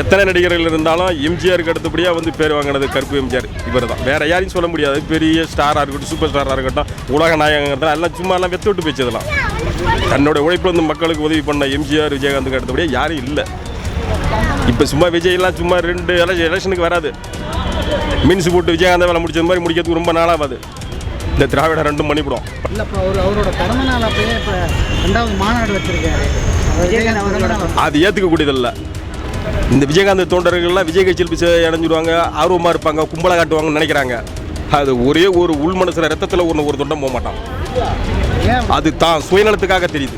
எத்தனை நடிகர்கள் இருந்தாலும் எம்ஜிஆருக்கு அடுத்தபடியாக வந்து பேர் வாங்கினது கருப்பு எம்ஜிஆர். இவர் தான் வேற யாரையும் சொல்ல முடியாது. பெரிய ஸ்டாராக இருக்கட்டும் சூப்பர் ஸ்டாராக இருக்கட்டும் உலக நாயகங்கிறது எல்லாம் சும்மா எல்லாம் வெத்து விட்டு போச்சதெல்லாம் தன்னோட உழைப்பு வந்து மக்களுக்கு உதவி பண்ண எம்ஜிஆர் விஜயகாந்துக்கு அடுத்தபடியாக யாரும் இல்லை. இப்போ சும்மா விஜய்லாம் சும்மா ரெண்டு எலெக்ஷன் எலெக்ஷனுக்கு வராது. மீன்ஸ் போட்டு விஜயகாந்த் வேலை முடிச்சது மாதிரி முடிக்கிறதுக்கு ரொம்ப நாளாகாது இந்த திராவிட ரெண்டும் அவர் அவரோட பிறந்த நாள் அப்பயே இப்போ ரெண்டாவது மாநாடு வச்சிருக்காரு. அது ஏற்றுக்கக்கூடியதில்ல இந்த விஜயகாந்த் தொண்டர்கள்லாம் விஜய் கட்சியில் இணைஞ்சிருவாங்க ஆர்வமாக இருப்பாங்க கும்பலை காட்டுவாங்கன்னு நினைக்கிறாங்க. அது ஒரே ஒரு உள் மனசில் ரத்தத்தில் ஒன்று ஒரு தொண்டம் போக மாட்டான் அது தான் சுயநலத்துக்காக தெரியுது.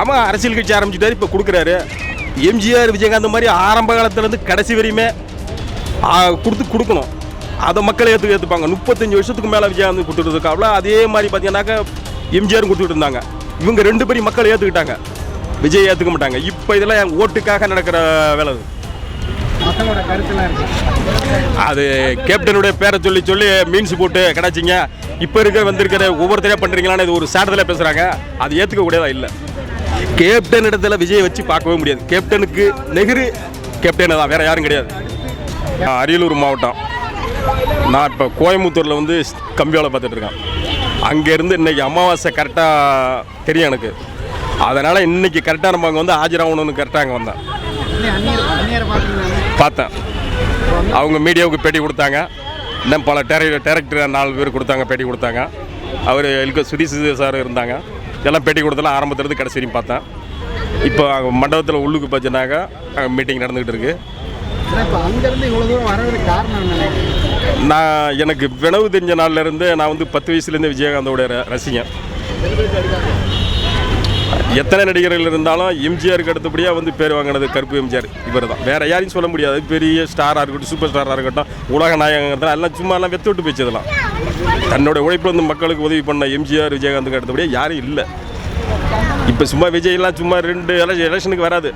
ஆமாம் அரசியல் கட்சி ஆரம்பிச்சிட்டாரு இப்போ கொடுக்குறாரு. எம்ஜிஆர் விஜயகாந்த் மாதிரி ஆரம்ப காலத்துலேருந்து கடைசி வரையுமே கொடுத்து கொடுக்கணும். அதை மக்கள் ஏற்று ஏற்றுப்பாங்க முப்பத்தஞ்சு வருஷத்துக்கு மேலே விஜயகாந்த் கொடுத்துருக்காப்புல அதே மாதிரி பார்த்தீங்கன்னாக்கா எம்ஜிஆரும் கொடுத்துட்டு இருந்தாங்க. இவங்க ரெண்டு பேரும் மக்கள் ஏற்றுக்கிட்டாங்க விஜய் ஏற்றுக்க மாட்டாங்க. இப்போ இதெல்லாம் என் ஓட்டுக்காக நடக்கிற வேலை அது. கேப்டனுடைய பேரை சொல்லி சொல்லி மீன்ஸ் போட்டு கிடச்சிங்க. இப்போ இருக்க வந்திருக்கிற ஒவ்வொருத்தரையும் பண்ணுறீங்களான்னு இது ஒரு சேடத்தில் பேசுகிறாங்க அது ஏற்றுக்க கூடியதா இல்லை. கேப்டன் இடத்துல விஜய் வச்சு பார்க்கவே முடியாது. கேப்டனுக்கு நெஹ்ரு கேப்டன் தான் வேற யாரும் கிடையாது. அரியலூர் மாவட்டம். நான் இப்போ கோயம்புத்தூரில் வந்து கம்பி வேலை பார்த்துட்டு இருக்கேன். அங்கேருந்து இன்னைக்கு அமாவாசை கரெக்டாக தெரியும் எனக்கு. அதனால் இன்னைக்கு கரெக்டாக நம்ம அங்கே வந்து ஆஜராகணும்னு கரெக்டாக அங்கே வந்தேன். பார்த்தேன். அவங்க மீடியாவுக்கு பேட்டி கொடுத்தாங்க. இன்னும் பல டேர டேரக்டர் நாலு பேர் கொடுத்தாங்க பேட்டி கொடுத்தாங்க. அவர் எல்க சுதீஷ் சார் இருந்தாங்க. எல்லாம் பேட்டி கொடுத்தலாம் ஆரம்பத்துலேருந்து கடைசி வரையும் பார்த்தேன். இப்போ மண்டபத்தில் உள்ளுக்கு பார்த்தீங்கன்னாக்கா மீட்டிங் நடந்துக்கிட்டு இருக்கு. ஆனால் இப்போ அங்கேருந்து இவ்வளோ தூரம் வர்றதுக்கு காரணம் என்ன நான் எனக்கு வினவு தெரிஞ்ச நாள்ல இருந்து நான் வந்து பத்து வயசுலேருந்து விஜயகாந்தோட ர- ரசிகன். எத்தனை நடிகர்கள் இருந்தாலும் எம்ஜிஆருக்கு அடுத்தபடியாக வந்து பேர் வாங்கினது கருப்பு எம்ஜிஆர். இவர் தான் வேறு யாரையும் சொல்ல முடியாது. பெரிய ஸ்டாராக இருக்கட்டும் சூப்பர் ஸ்டாராக இருக்கட்டும் உலக நாயகங்கிறது எல்லாம் சும்மா எல்லாம் வெத்து விட்டு போச்சதெல்லாம் தன்னோட உழைப்பு வந்து மக்களுக்கு உதவி பண்ண எம்ஜிஆர் விஜயகாந்துக்கு அடுத்தபடியாக யாரும் இல்லை. இப்போ சும்மா விஜய்லாம் சும்மா ரெண்டு எலெக்ஷன் எலெக்ஷனுக்கு வராது.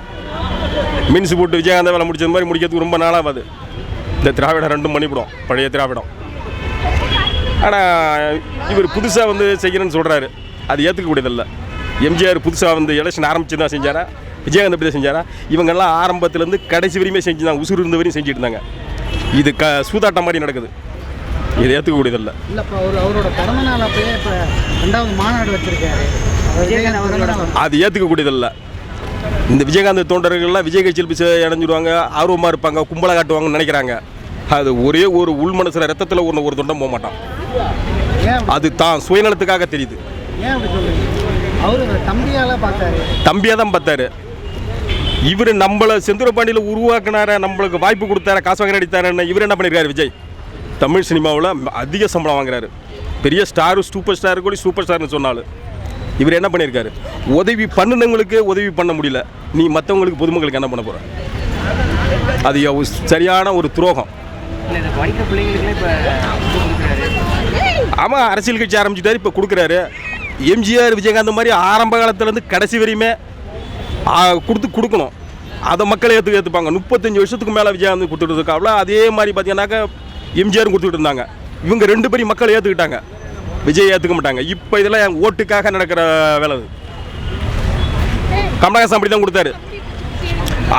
மீன்ஸ் போட்டு விஜயகாந்த் வேலை முடிச்சது மாதிரி முடிக்கிறதுக்கு ரொம்ப நாளாகாது இந்த திராவிடம் ரெண்டும் பண்ணிவிடும் பழைய திராவிடம். ஆனால் இவர் புதுசாக வந்து செய்கிறேன்னு சொல்கிறாரு அது ஏற்றுக்கக்கூடியதில்லை எம்ஜிஆர் புதுசாக வந்து எலெக்ஷன் ஆரம்பிச்சு தான் செஞ்சாரா? விஜயகாந்த் அப்படி தான் செஞ்சாரா? இவங்கெல்லாம் ஆரம்பத்துலேருந்து கடைசி வரையுமே செஞ்சுதான் உசுறு இருந்த வரையும் செஞ்சுட்டு இருந்தாங்க இது க சூதாட்டம் மாதிரி நடக்குது. இது ஏற்றுக்கக்கூடியதில்ல இல்லை இப்போ அவர் அவரோட பிறந்த நாள் அப்பயே இப்போ ரெண்டாவது மாநாடு வச்சிருக்காரு. விஜயகாந்த் அவரோட அது ஏற்றுக்கக்கூடியதில்ல இந்த விஜயகாந்த் தொண்டர்கள்லாம் விஜய் கட்சியில் போய் சே- இணைஞ்சிருவாங்க ஆர்வமாக இருப்பாங்க கும்பலை காட்டுவாங்கன்னு நினைக்கிறாங்க. அது ஒரே ஒரு உள் மனசில் ரத்தத்தில் ஒன்று ஒரு தொண்டம் போக மாட்டான். அது தான் சுயநலத்துக்காக தெரியுது. அவர் தம்பியால பார்த்தாரு. தம்பியாக தான் பார்த்தாரு. இவர் நம்மளை செந்தூரபாண்டியில் உருவாக்குனார நம்மளுக்கு வாய்ப்பு கொடுத்தார காசு வாங்கி நடித்தாருன்னு இவர் என்ன பண்ணியிருக்காரு விஜய்? தமிழ் சினிமாவில் அதிக சம்பளம் வாங்குறாரு. பெரிய ஸ்டார் சூப்பர் ஸ்டார் கூட சூப்பர் ஸ்டார்னு சொன்னாலும் இவர் என்ன பண்ணியிருக்காரு உதவி பண்ணுனவங்களுக்கு உதவி பண்ண முடியல. நீ மற்றவங்களுக்கு பொதுமக்களுக்கு என்ன பண்ண போகிற அது சரியான ஒரு துரோகம். ஆமாம் அரசியல் கட்சி ஆரம்பிச்சிட்டாரு இப்போ கொடுக்குறாரு. எம்ஜிஆர் விஜயகாந்த் மாதிரி ஆரம்ப காலத்துலேருந்து கடைசி வரையுமே கொடுத்து கொடுக்கணும். அதை மக்கள் ஏற்று ஏற்றுப்பாங்க முப்பத்தஞ்சு வருஷத்துக்கு மேலே விஜயகாந்த் கொடுத்துட்டு இருக்காப்புல அதே மாதிரி பார்த்தீங்கன்னாக்கா எம்ஜிஆரும் கொடுத்துட்டு இருந்தாங்க. இவங்க ரெண்டு பேரும் மக்கள் ஏற்றுக்கிட்டாங்க விஜய் ஏற்றுக்க மாட்டாங்க. இப்போ இதெல்லாம் ஓட்டுக்காக நடக்கிற வேலை அது. கமலஹாசன் அப்படி தான் கொடுத்தாரு.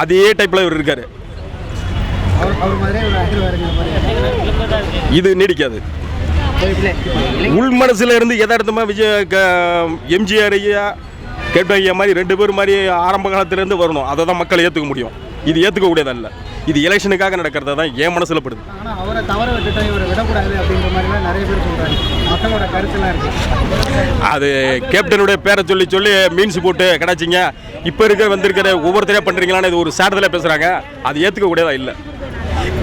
அதே டைப்பில் இவர் இருக்காரு. இது நீடிக்காது. உள் மனசுல இருந்து யதார்த்தமாக விஜய் எம்ஜிஆர் ஐயா கேப்டன் ஐயா மாதிரி ரெண்டு பேரும் மாதிரி ஆரம்ப காலத்துலேருந்து வரணும். அதை தான் மக்கள் ஏற்றுக்க முடியும். இது ஏற்றுக்கக்கூடியதல்ல இது எலெக்ஷனுக்காக நடக்கிறதா தான் என் மனசில் படுது. பேர் அது கேப்டனுடைய பேரை சொல்லி சொல்லி மீன்ஸ் போட்டு கிடச்சிங்க இப்போ இருக்க வந்திருக்கிற ஒவ்வொருத்தரையும் பண்ணுறீங்களான்னு இது ஒரு சேடத்தில் பேசுகிறாங்க அது ஏற்றுக்கக்கூடியதா இல்லை.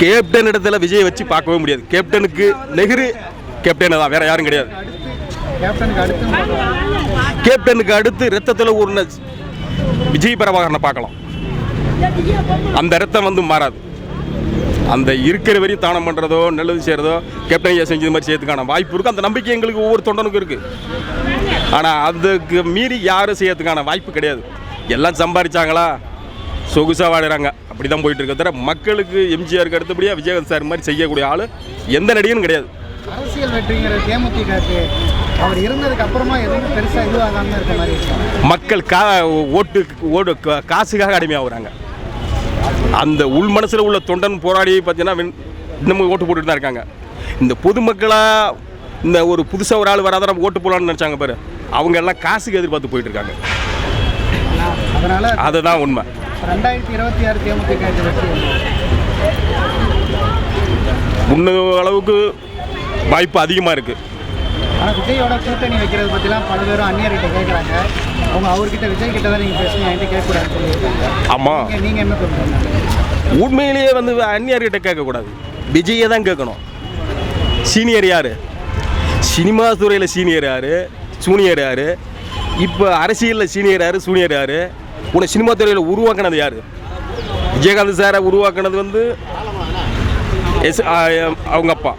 கேப்டன் இடத்துல விஜய் வச்சு பார்க்கவே முடியாது. கேப்டனுக்கு நெஹ்ரு கேப்டன் தான் வேற யாரும் கிடையாது. கேப்டனுக்கு அடுத்து ரத்தத்தில் ஒரு விஜய் பிரபாகரனை பார்க்கலாம். அந்த ரத்தம் வந்து மாறாது. அந்த இருக்கிற வரையும் தானம் பண்ணுறதோ நல்லது செய்கிறதோ கேப்டன் ஐயா செஞ்சது மாதிரி செய்யறதுக்கான வாய்ப்பு இருக்குது அந்த நம்பிக்கை எங்களுக்கு ஒவ்வொரு தொண்டனுக்கும் இருக்குது ஆனால் அதுக்கு மீறி யாரும் செய்யறதுக்கான வாய்ப்பு கிடையாது. எல்லாம் சம்பாதிச்சாங்களா சொகுசாக வாழுறாங்க. அப்படி தான் போயிட்டு இருக்க தவிர மக்களுக்கு எம்ஜிஆருக்கு அடுத்தபடியாக விஜயகாந்த் சார் மாதிரி செய்யக்கூடிய ஆள் எந்த நடிகனும் கிடையாது. அரசியல் வெற்றிங்கிற தேமுதிகக்கு அவர் இருந்ததுக்கு அப்புறமா எதுவும் பெருசா இதுவாகாம இருக்க மாதிரி மக்கள் கா ஓட்டு ஓடு காசுக்காக அடிமையாகிறாங்க. அந்த உள் மனசில் உள்ள தொண்டன் போராடி பார்த்தீங்கன்னா இன்னமும் ஓட்டு போட்டுட்டு தான் இருக்காங்க. இந்த பொதுமக்களாக இந்த ஒரு புதுசாக ஒரு ஆள் வராத நம்ம ஓட்டு போடலாம்னு நினச்சாங்க பாரு. அவங்க எல்லாம் காசுக்கு எதிர்பார்த்து போயிட்டு இருக்காங்க. அதனால அதுதான் உண்மை. ரெண்டாயிரத்தி இருபத்தி ஆறு தேமுதிக முன்ன அளவுக்கு வாய்ப்பு அதிகமாக இருக்குது ஆனால் விஜயோட கூட்டணி வைக்கிறது பற்றிலாம் பல பேரும் அந்நியர்கிட்ட கேட்குறாங்க அவங்க அவர்கிட்ட விஜய் கிட்ட தான் நீங்கள் பேசணும் என்கிட்ட கேட்கக்கூடாதுன்னு சொல்லியிருக்காங்க. ஆமாம் நீங்க- நீங்க என்ன சொல்றீங்க? உண்மையிலேயே வந்து அந்நியார்கிட்ட கேட்கக்கூடாது. விஜயை தான் கேட்கணும். சீனியர் யார்? சினிமா துறையில் சீனியர் யார்? சூனியர் யார்? இப்போ அரசியலில் சீனியர் யார்? சூனியர் யார்? உன்னை சினிமா துறையில் உருவாக்குனது யார்? விஜயகாந்த் சாரை உருவாக்குனது வந்து எஸ் அவங்க அப்பா.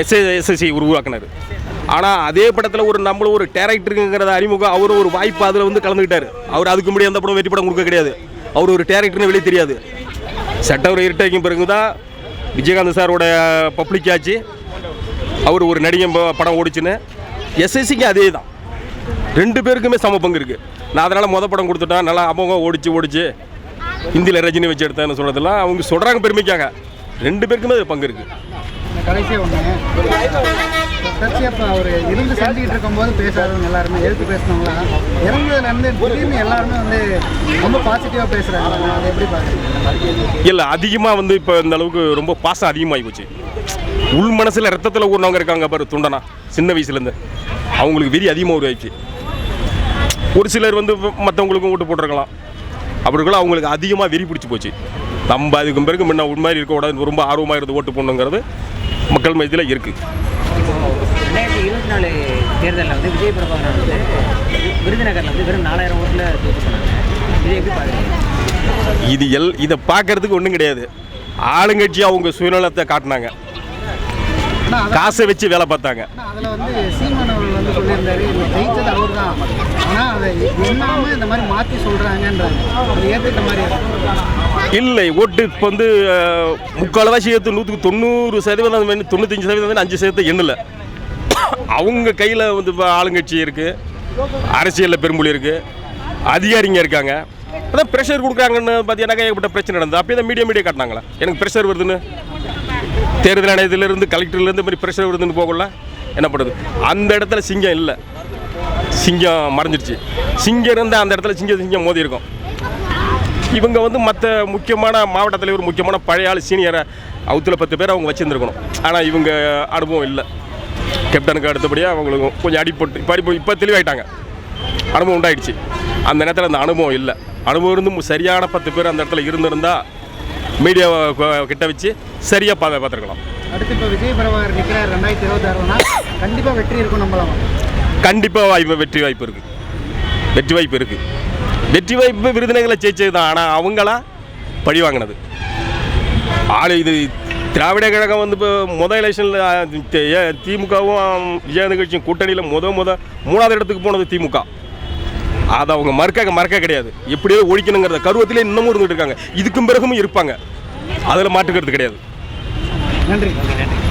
எஸ் எஸ்எஸ்சி உருவாக்குனார். ஆனால் அதே படத்தில் ஒரு நம்மளும் ஒரு டேரக்டருங்கிறத அறிமுகம் அவர் ஒரு வாய்ப்பு அதில் வந்து கலந்துக்கிட்டார் அவர் அதுக்கு முன்னாடி அந்த படம் வெற்றி படம் கொடுக்க கிடையாது. அவர் ஒரு டேரக்டர்னு வெளியே தெரியாது. சட்டவர் இருட்டைக்கும் பிறகு தான் விஜயகாந்த் சாரோட பப்ளிக் ஆச்சு. அவர் ஒரு நடிகன் படம் ஓடிச்சுன்னு. எஸ்எஸ்சிக்கு அதே தான். ரெண்டு பேருக்குமே சம பங்கு இருக்குது நான் அதனால் மொதல் படம் கொடுத்துட்டேன் நல்லா அவங்க ஓடிச்சு ஓடிச்சு. ஹிந்தியில் ரஜினி வச்சு எடுத்தேன்னு சொல்கிறதெல்லாம் அவங்க சொல்கிறாங்க பெருமைக்காக. ரெண்டு பேருக்குமே அது பங்கு இருக்குது கடைசியாக ஒன்று கடைசியாக அவர் இருந்து செஞ்சுக்கிட்டு இருக்கும்போது பேசாதவங்க எல்லாருமே எழுத்து பேசினவங்களாம் இறந்ததுலேருந்து திடீர்னு எல்லாருமே வந்து ரொம்ப பாசிட்டிவாக பேசுகிறாங்க அதை எப்படி பார்க்குறீங்க? இல்லை அதிகமாக வந்து இப்போ இந்த அளவுக்கு ரொம்ப பாசம் அதிகமாகி போச்சு. உள் மனசில் ரத்தத்தில் ஊர்னவங்க இருக்காங்க பாரு துண்டனா சின்ன வயசுலேருந்து அவங்களுக்கு வெறி அதிகமாக உருவாயிடுச்சு. ஒரு சிலர் வந்து மற்றவங்களுக்கும் ஓட்டு போட்டிருக்கலாம். அப்படிக்குள்ள அவங்களுக்கு அதிகமாக வெறி பிடிச்சி போச்சு. நம்ம அதுக்கு பிறகு முன்ன உண்மை இருக்கக்கூடாது ரொம்ப ஆர்வமாக இருந்து ஓட்டு போடணுங்கிறது மக்கள் மத்தியில் இருக்குது ரெண்டாயிரத்தி இருபத்தி நாலு தேர்தலில் வந்து விஜய் பிரபாகரன் வந்து விருதுநகரில் வந்து வெறும் நாலாயிரம் ஓட்டில் தோற்று போனாங்க. இதை எப்படி பார்க்குறீங்க இது எல் இதை பார்க்கறதுக்கு ஒன்றும் கிடையாது. ஆளுங்கட்சி அவங்க சுயநலத்தை காட்டினாங்க. காசை வச்சு வேலை பார்த்தாங்க. அதில் வந்து சீமான் அவர்கள் வந்து சொல்லியிருந்தாரு அவர் தான் ஆனால் அதை எண்ணாமல் இந்த மாதிரி மாற்றி சொல்கிறாங்கன்றாங்க அது ஏற்றுக்கிட்ட மாதிரி இல்லை ஓட்டு இப்போ வந்து முக்கால்வாசி சேர்த்து நூற்றுக்கு தொண்ணூறு சதவீதம் வேணும் தொண்ணூத்தஞ்சு சதவீதம் வந்து அஞ்சு சதவீதம் எண்ணல. அவங்க கையில் வந்து இப்போ ஆளுங்கட்சி இருக்குது அரசியலில் பெரும்புலி இருக்குது அதிகாரிங்க இருக்காங்க. அதான் ப்ரெஷர் கொடுக்குறாங்கன்னு பார்த்தீங்கன்னா ஏகப்பட்ட பிரச்சனை நடந்தது. அப்போ தான் மீடியா மீடியா காட்டினாங்களா? எனக்கு ப்ரெஷர் வருதுன்னு. தேர்தல் ஆணையத்திலேருந்து கலெக்டர்லேருந்து மாதிரி ப்ரெஷர் வருதுன்னு போகல. என்ன பண்ணுறது அந்த இடத்துல சிங்கம் இல்லை. சிங்கம் மறைஞ்சிருச்சு. சிங்கம் இருந்தால் அந்த இடத்துல சிங்கம் சிங்கம் மோதி இருக்கும். இவங்க வந்து மற்ற முக்கியமான மாவட்ட தலைவர் முக்கியமான பழைய ஆள் சீனியரை அவுத்தில் பத்து பேர் அவங்க வச்சுருந்துருக்கணும். ஆனால் இவங்க அனுபவம் இல்லை. கேப்டனுக்கு அடுத்தபடியாக அவங்களுக்கு கொஞ்சம் அடிப்பட்டு இப்போ இப்போ இப்போ தெளிவாயிட்டாங்க. அனுபவம் உண்டாயிடுச்சு. அந்த நேரத்தில் அந்த அனுபவம் இல்லை. அனுபவம் இருந்தும் சரியான பத்து பேர் அந்த இடத்துல இருந்திருந்தா மீடியாவை கிட்ட வச்சு சரியாக பா பார்த்துருக்கலாம் அடுத்து இப்போ விஜய் பிரபாகர் நிற்கிறார் ரெண்டாயிரத்தி இருபத்தாறுனா கண்டிப்பாக வெற்றி இருக்கும் நம்பலாம் கண்டிப்பாக வாய்ப்பு வெற்றி வாய்ப்பு இருக்குது வெற்றி வாய்ப்பு இருக்குது வெற்றி வாய்ப்பு விருதுநகரில் ஜெயிச்சது தான். ஆனால் அவங்களாம் பழி வாங்கினது. ஆள் இது திராவிட கழகம் வந்து இப்போ முதல் எலெக்ஷனில் திமுகவும் விஜயகாந்த் கட்சியும் கூட்டணியில் முத முத மூணாவது இடத்துக்கு போனது திமுக. அதை அவங்க மறக்க மறக்க கிடையாது. எப்படியோ ஒழிக்கணுங்கிறத கருவத்திலே இன்னமும் இருந்துகிட்டு இருக்காங்க. இதுக்கும் பிறகும் இருப்பாங்க. அதில் மாட்டுக்கிறது கிடையாது. நன்றி நன்றி.